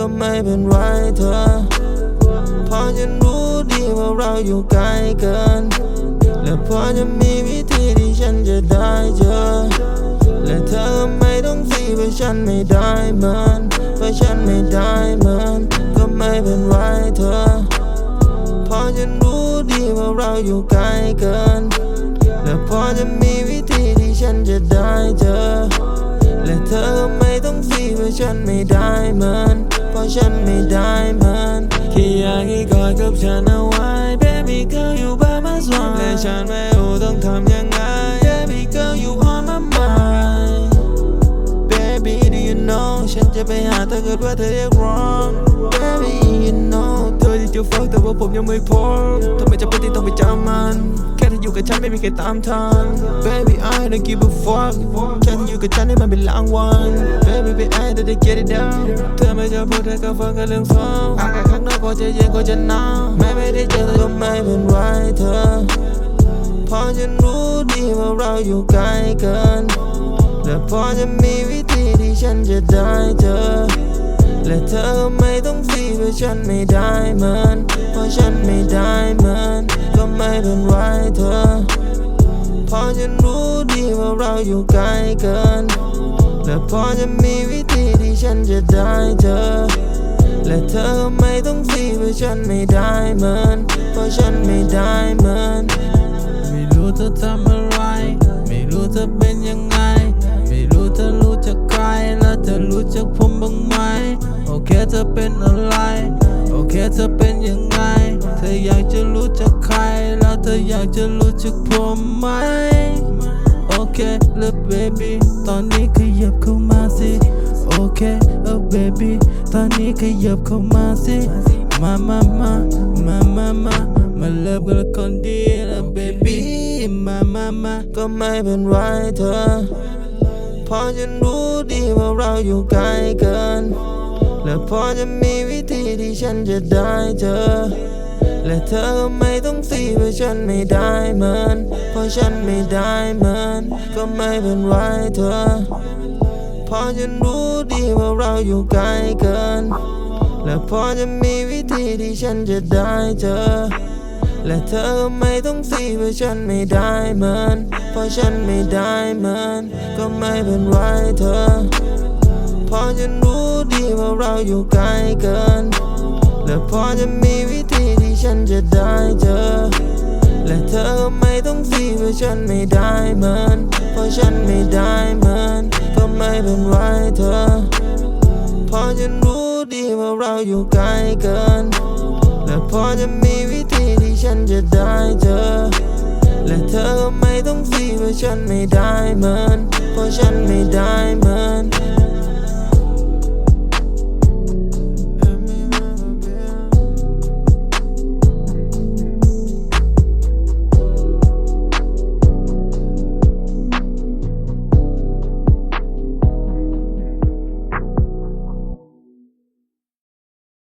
ก็ไม่เป็นไรเธอ พอฉันรู้ดีว่าเราอยู่ไกลเกิน และพอจะมีวิธีที่ฉันจะได้เจอ และเธอก็ไม่ต้องซีเพราะฉันไม่ได้เหมือนเพราะฉันไม่ได้เหมือนก็ไม่เป็นไรเธอ พอฉันรู้ดีว่าเราอยู่ไกลเกิน และพอจะมี ฉันไม่ได้เหมือนแค่อยากให้กอดกับฉันเอาไว้ Baby girl you by my side และฉันไม่รู้ต้องทำยังไง Baby girl you on my mind Baby do you know ฉันจะไปหาเธอเกิดว่าเธอเรียกร้อง Baby you know จะฟักแต่ว่าผมยังไม่พร้อมทำไมจะเป็นที่ต้องไปจำมัน แค่เธออยู่กับฉันไม่มีใครตามทัน Baby I don't give a fuck แค่เธออยู่กับฉันให้มันเป็นรางวัล Baby baby I don't get it down เธอไม่จะพูดเธอก็ฟังแค่เรื่องเศร้าอากาศข้างนอกก็จะเย็นก็จะหนาวแม้ไม่ได้เจอเธอก็ไม่เป็นไรเธอพอฉันรู้ดีว่าเราอยู่ไกลเกิน และพอจะมีวิธีที่ฉันจะได้เจอ และเธอไม่ต้องซีเพราะฉันไม่ได้เหมือนเพราะฉันไม่ได้เหมือนก็ไม่เป็นไรเธอพอฉันรู้ดีว่าเราอยู่ไกลเกิน และพอจะมีวิธีที่ฉันจะได้เจอ และเธอก็ไม่ต้องซีเพราะฉันไม่ได้เหมือนเพราะฉันไม่ได้เหมือนไม่รู้เธอทำอะไร ไม่รู้เธอเป็นยังไง ไม่รู้เธอรู้จักใคร แล้วเธอรู้จักผมบ้างไหม โอเคเธอเป็นอะไร โอเคเธอเป็นยังไง เธออยากจะรู้จักใคร แล้วเธออยากจะรู้จักผมไหม โอเคแล้ว baby ตอนนี้ขยับเข้ามาสิ โอเคเออ baby ตอนนี้ขยับเข้ามาสิ มามามามามามามาเลิฟกันละคนดีนะ baby มามามาก็ไม่เป็นไรเธอพอฉันรู้ดีว่าเราอยู่ไกลเกิน และพอจะมีวิธีที่ฉันจะได้เจอ และเธอก็ไม่ต้องซีเพราะฉันไม่ได้เหมือนเพราะฉันไม่ได้เหมือนก็ไม่เป็นไรเธอ พอฉันรู้ดีว่าเราอยู่ไกลเกิน และพอจะมีวิธีที่ฉันจะได้เจอ และเธอก็ไม่ต้องซีเพราะฉันไม่ได้เหมือนเพราะฉันไม่ได้เหมือนก็ไม่เป็นไรเธอ พอฉันรู้ดีว่าเราอยู่ไกลเกิน และพอจะมีวิธีที่ฉันจะได้เจอ และเธอก็ไม่ต้องซีเพราะฉันไม่ได้เหมือนเพราะฉันไม่ได้เหมือนก็ไม่เป็นไรเธอ พอฉันรู้ดีว่าเราอยู่ไกลเกิน และพอจะมีวิธีที่ฉันจะได้เจอ และเธอก็ไม่ต้องซีเพราะฉันไม่ได้เหมือนเพราะฉันไม่ได้เหมือน